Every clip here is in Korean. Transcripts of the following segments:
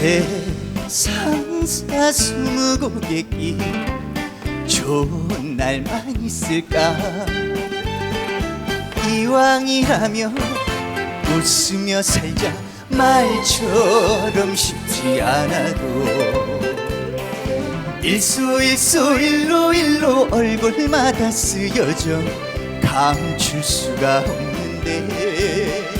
세상 사 스무 고객이 좋은 날만 있을까? 이왕이라면 웃으며 살자 말처럼 쉽지 않아도 일소 일소 일로 일로 얼굴마다 쓰여져 감출 수가 없는데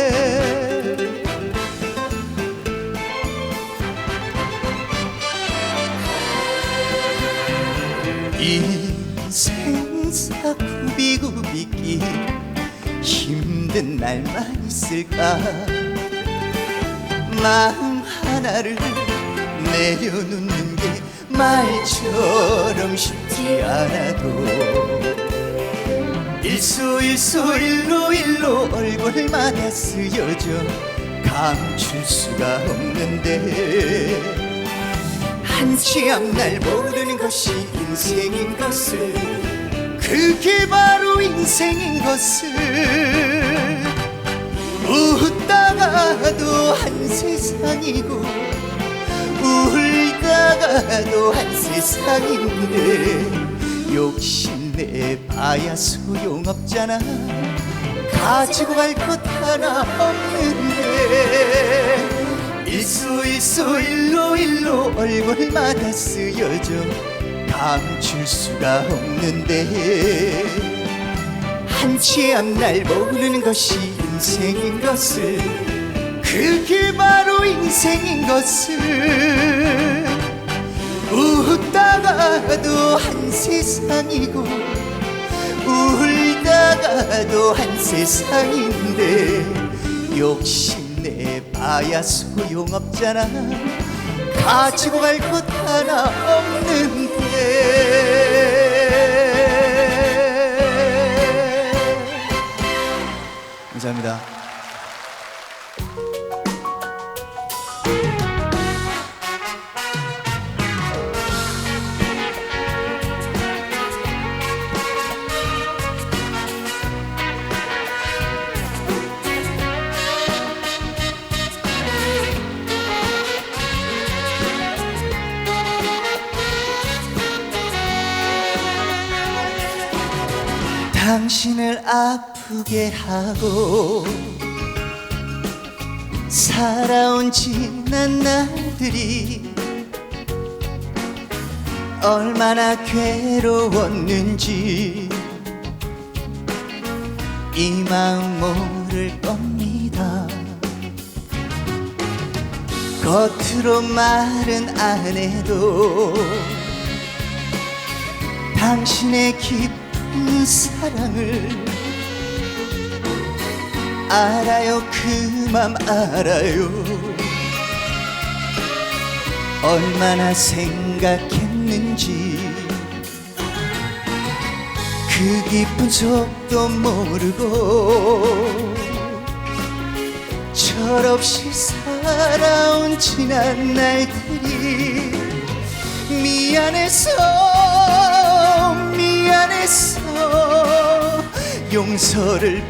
인생사 구비구비기 힘든 날만 있을까? 마음 하나를 내려놓는 게 말처럼 쉽지 않아도 일소 일소 일로 일로 얼굴마다 쓰여져 감출 수가 없는데 한치 앞날 모르는 것이 인생인 것을. 그게 바로 인생인 것을. 웃다가도 한 세상이고 울다가도 한 세상인데 욕심내 봐야 소용없잖아. 가지고 갈 것 하나 없는데 일소 일소 일로 일로 얼굴마다 쓰여져 감출 수가 없는데. 한치 앞날 모르는 것이 인생인 것을 그게 바로 인생인 것을. 웃다가도 한 세상이고 울다가도 한 세상인데 욕심 내 봐야 소용없잖아 가지고 갈 것 하나 없는데 감사합니다. 당신을 아프게 하고 살아온 지난 날들이 얼마나 괴로웠는지 이 마음 모를 겁니다. 겉으로 말은 안 해도 당신의 깊 은 사랑을 알아요 그 맘 알아요. 얼마나 생각했는지 그 깊은 속도 모르고 철없이 살아온 지난 날들이 미안해서 용서를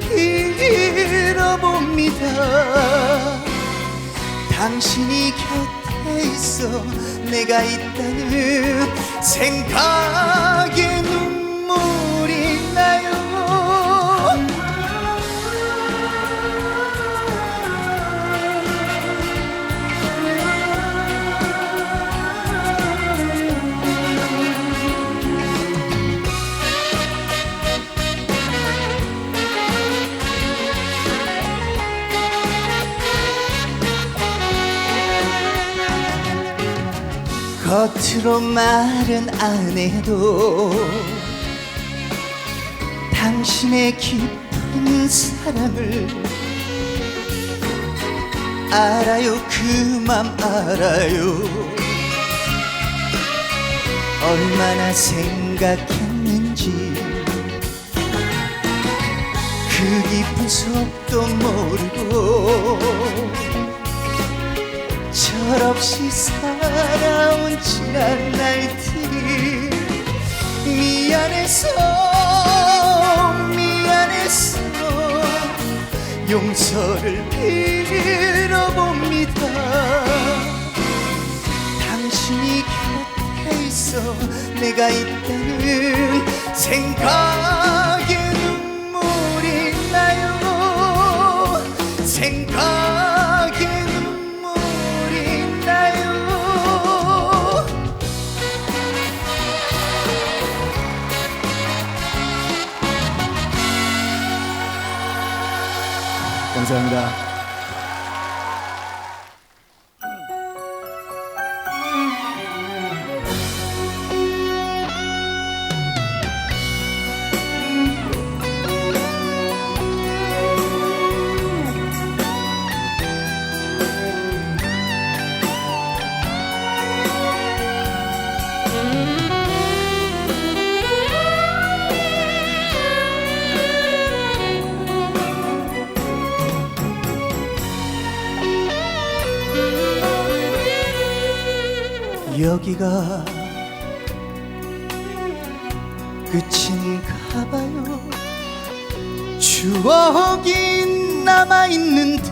빌어봅니다. 당신이 곁에 있어 내가 있다는 생각에 눈 겉으로 말은 안 해도 당신의 깊은 사랑을 알아요 그 맘 알아요. 얼마나 생각했는지 그 깊은 속도 모르고 철없이 살아온 지난 날들이 미안해서 미안해서 용서를 빌어봅니다. 당신이 곁에 있어 내가 있다는 생각 감사합니다. 여기가 끝인가 봐요. 추억이 남아있는데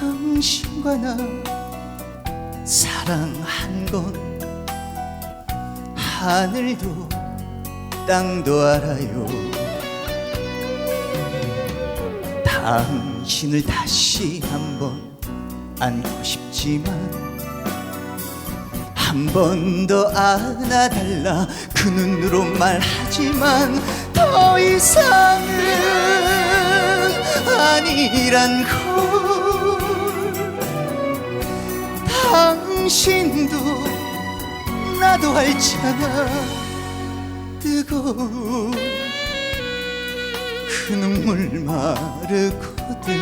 당신과 나 사랑한 건 하늘도 땅도 알아요. 당신을 다시 한번 안고 싶지만 한 번 더 안아달라. 그 눈으로 말하지만 더 이상은 아니란 걸. 당신도 나도 알잖아. 뜨거운 그 눈물 마르거든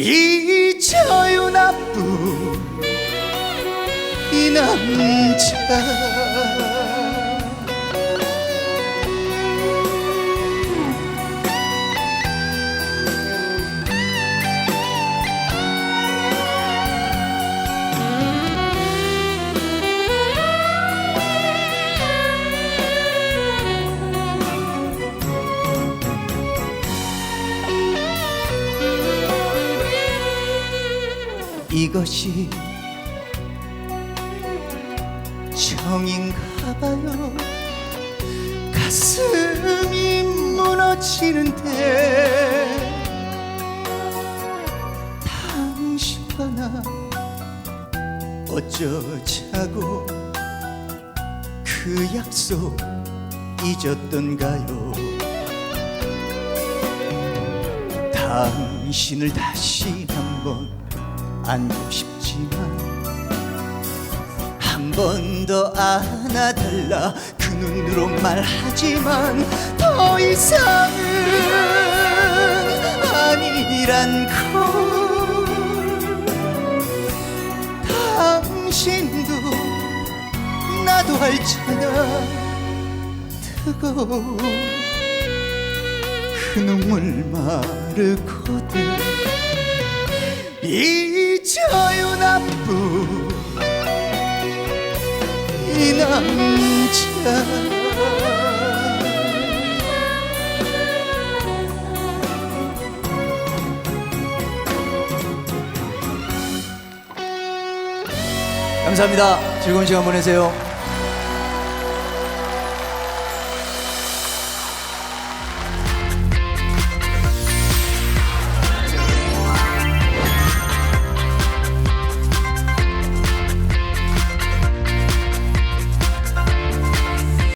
잊어요 나쁜 이 남자 이것이 정인가 봐요. 가슴이 무너지는데 당신과 나 어쩌자고 그 약속 잊었던가요? 당신을 다시 한번 안고 싶지만 한 번 더 안아달라. 그 눈으로 말하지만 더 이상은 아니란 걸. 당신도 나도 알잖아. 뜨거운 그 눈물 마르거든. 잊 나쁜. 이 남자. 감사합니다. 즐거운 시간 보내세요